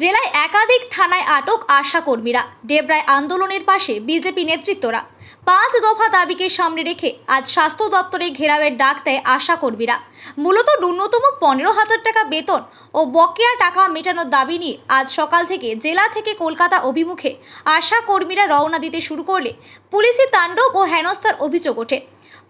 জেলায় একাধিক থানায় আটক আশা কর্মীরা। ডেবরায় আন্দোলনের পাশে বিজেপি নেতৃত্বরা। পাঁচ দফা দাবিকে সামনে রেখে আজ স্বাস্থ্য দপ্তরে ঘেরাওয়ের ডাক দেয় আশা কর্মীরা। মূলত ন্যূনতম পনেরো হাজার টাকা বেতন ও বকেয়া টাকা মেটানোর দাবি নিয়ে আজ সকাল থেকে জেলা থেকে কলকাতা অভিমুখে আশা কর্মীরা রওনা দিতে শুরু করলে পুলিশি তাণ্ডব ও হেনস্থার অভিযোগ ওঠে।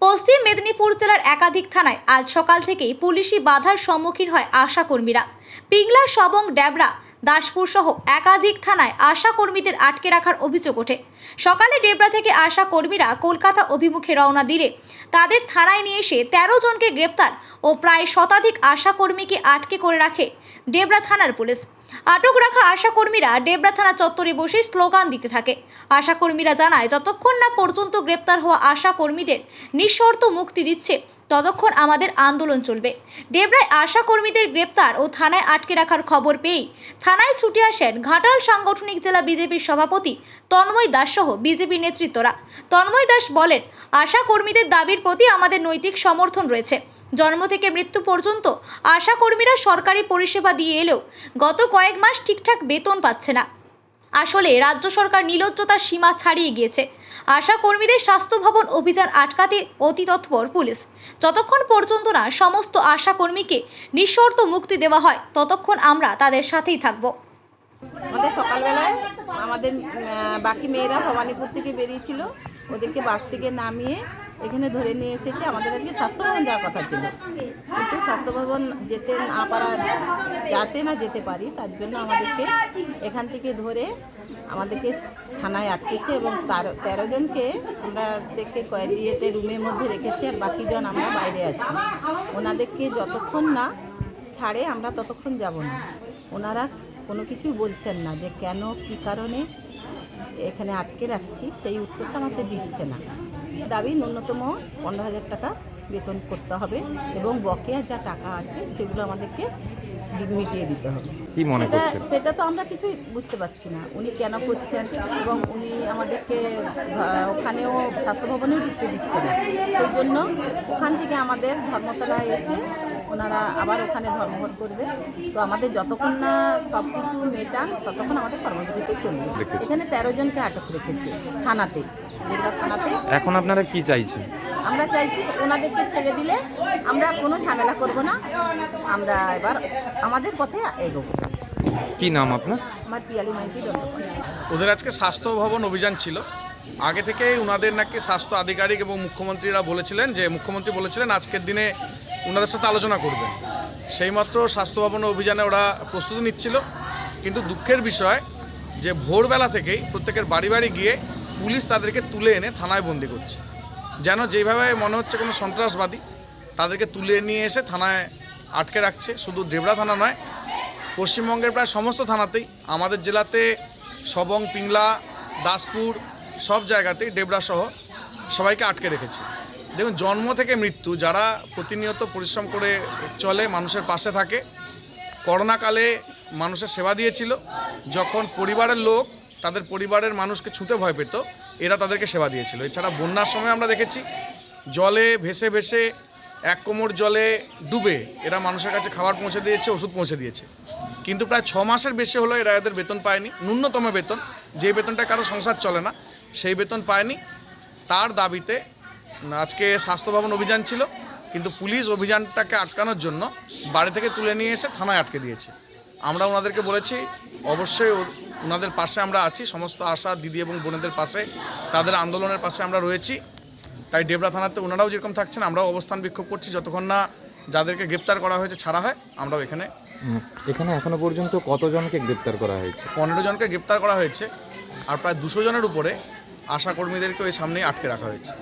পশ্চিম মেদিনীপুর জেলার একাধিক থানায় আজ সকাল থেকেই পুলিশি বাধার সম্মুখীন হয় আশা কর্মীরা। পিংলা, সবং, ড্যাবরা দাসপুর সহ একাধিক থানায় আশা কর্মীদের আটকে রাখার অভিযোগ ওঠে। সকালে ডেবরা থেকে আশা কর্মীরা কলকাতা অভিমুখে রওনা দিলে। তাদের থানায় নিয়ে এসে তেরো জনকে গ্রেপ্তার ও প্রায় শতাধিক আশা কর্মীকে আটকে করে রাখে ডেবরা থানার পুলিশ। আটক রাখা আশা কর্মীরা ডেবরা থানা চত্বরে বসে স্লোগান দিতে থাকে। আশা কর্মীরা জানায়, যতক্ষণ না পর্যন্ত গ্রেপ্তার হওয়া আশা কর্মীদের নিঃশর্ত মুক্তি দিচ্ছে ততক্ষণ আমাদের আন্দোলন চলবে। ডেবরায় আশা কর্মীদের গ্রেপ্তার ও থানায় আটকে রাখার খবর পেয়েই থানায় ছুটে আসেন ঘাটাল সাংগঠনিক জেলা বিজেপির সভাপতি তন্ময় দাস সহ বিজেপি নেতৃত্বরা। তন্ময় দাস বলেন, আশা কর্মীদের দাবির প্রতি আমাদের নৈতিক সমর্থন রয়েছে। জন্ম থেকে মৃত্যু পর্যন্ত আশা কর্মীরা সরকারি পরিষেবা দিয়ে এলেও গত কয়েক মাস ঠিকঠাক বেতন পাচ্ছে না। আসলে রাজ্য সরকার নির্লজ্জতার সীমা ছাড়িয়ে গিয়েছে। আশা কর্মীদের স্বাস্থ্য ভবন অভিযান আটকাতে অতি তৎপর পুলিশ। যতক্ষণ পর্যন্ত না সমস্ত আশা কর্মীকে নিঃশর্ত মুক্তি দেওয়া হয়, ততক্ষণ আমরা তাদের সাথেই থাকব। আমাদের সকালবেলায় আমাদের বাকি মেয়েরা ভবানীপুর থেকে বেরিয়েছিল। ওদেরকে বাস থেকে নামিয়ে এখানে ধরে নিয়ে এসেছে, আমাদের আজকে স্বাস্থ্য ভবন যাওয়ার কথা ছিল। কিন্তু স্বাস্থ্য ভবন যেতে না পারা, যাতে না যেতে পারি, তার জন্য আমাদেরকে এখান থেকে ধরে আমাদেরকে থানায় আটকেছে এবং তার তেরো জনকে আমরা দেখে কয়েদিয়েতে রুমের মধ্যে রেখেছি আর বাকি জন আমরা বাইরে আছি। ওনাদেরকে যতক্ষণ না ছাড়ে, আমরা ততক্ষণ যাব না। ওনারা কোনো কিছুই বলছেন না যে কেন, কি কারণে এখানে আটকে রাখছি, সেই উত্তরটা আমাকে দিচ্ছে না। দাবি ন্যূনতম পনেরো হাজার টাকা বেতন করতে হবে এবং বকেয়া যা টাকা আছে সেগুলো আমাদেরকে মিটিয়ে দিতে হবে। কি মনে সেটা করছেন? সেটা তো আমরা কিছুই বুঝতে পারছি না। উনি কেন করছেন এবং উনি আমাদেরকে ওখানেও স্বাস্থ্য ভবনেও ঢুকতে দিচ্ছেন না। সেই জন্য ওখান থেকে আমাদের ধর্মতলায় এসে ওনারা আবার ওখানে ধর্মঘট করবে। তো আমাদের যতক্ষণ না সব কিছু মেটান ততক্ষণ আমাদের কর্মসূচিতে চলবে। এখানে তেরো জনকে আটক রেখেছে থানাতে থানাতে। এখন আপনারা কি চাইছেন? আমরা চাইছি ওনাদেরকে ছেড়ে দিলে আমরা কোনো ঝামেলা করব না। আমরা এবার আমাদের পথে এগোবো। কি নাম আপনার? আমার পিয়ালি মাইতি ওদের আজকে স্বাস্থ্য ভবন অভিযান ছিল। আগে থেকে ওনাদের নাকি স্বাস্থ্য আধিকারিক এবং মুখ্যমন্ত্রীরা বলেছিলেন যে, মুখ্যমন্ত্রী বলেছিলেন আজকের দিনে ওনাদের সাথে আলোচনা করবেন। সেইমাত্র স্বাস্থ্য ভবন অভিযানে ওরা প্রস্তুতি নিচ্ছিল। কিন্তু দুঃখের বিষয় যে, ভোরবেলা থেকেই প্রত্যেকের বাড়ি বাড়ি গিয়ে পুলিশ তাদেরকে তুলে এনে থানায় বন্দি করছে। যেন যেভাবে মনে হচ্ছে কোনো সন্ত্রাসবাদী, তাদেরকে তুলে নিয়ে এসে থানায় আটকে রাখছে। শুধু ডেবরা থানা নয়, পশ্চিমবঙ্গের প্রায় সমস্ত থানাতেই আমাদের জেলাতে সবং, পিংলা, দাসপুর সব জায়গাতেই ডেবরা সহ সবাইকে আটকে রেখেছে। দেখুন, জন্ম থেকে মৃত্যু, যারা প্রতিনিয়ত পরিশ্রম করে চলে, মানুষের পাশে থাকে, করোনাকালে মানুষের সেবা দিয়েছিল। যখন পরিবারের লোক তাদের পরিবারের মানুষকে ছুঁতে ভয় পেত, এরা তাদেরকে সেবা দিয়েছিল। এছাড়া বন্যার সময় আমরা দেখেছি, জলে ভেসে ভেসে এক কোমর জলে ডুবে এরা মানুষের কাছে খাবার পৌঁছে দিয়েছে, ওষুধ পৌঁছে দিয়েছে। কিন্তু প্রায় ছ মাসের বেশি হলো এরা এদের বেতন পায়নি। ন্যূনতম বেতন, যে বেতনটা কারও সংসার চলে না সেই বেতন পায়নি। তার দাবিতে আজকে স্বাস্থ্য ভবন অভিযান ছিল কিন্তু পুলিশ অভিযানটাকে আটকানোর জন্য বাড়ি থেকে তুলে নিয়ে এসে থানায় আটকে দিয়েছে। আমরা ওনাদেরকে বলেছি অবশ্যই ওনাদের পাশে আমরা আছি সমস্ত আশা দিদি এবং বোনেদের পাশে তাদের আন্দোলনের পাশে আমরা রয়েছি। তাই ডেবরা থানাতে ওনারাও যেরকম থাকছেন আমরাও অবস্থান বিক্ষোভ করছি। যতক্ষণ না যাদেরকে গ্রেপ্তার করা হয়েছে ছাড়া হয় আমরাও এখানে এখানে এখনও পর্যন্ত কতজনকে গ্রেপ্তার করা হয়েছে? পনেরো জনকে গ্রেপ্তার করা হয়েছে আর প্রায় দুশো জনের উপরে আশা কর্মীদেরকে ওই সামনেই আটকে রাখা হয়েছে।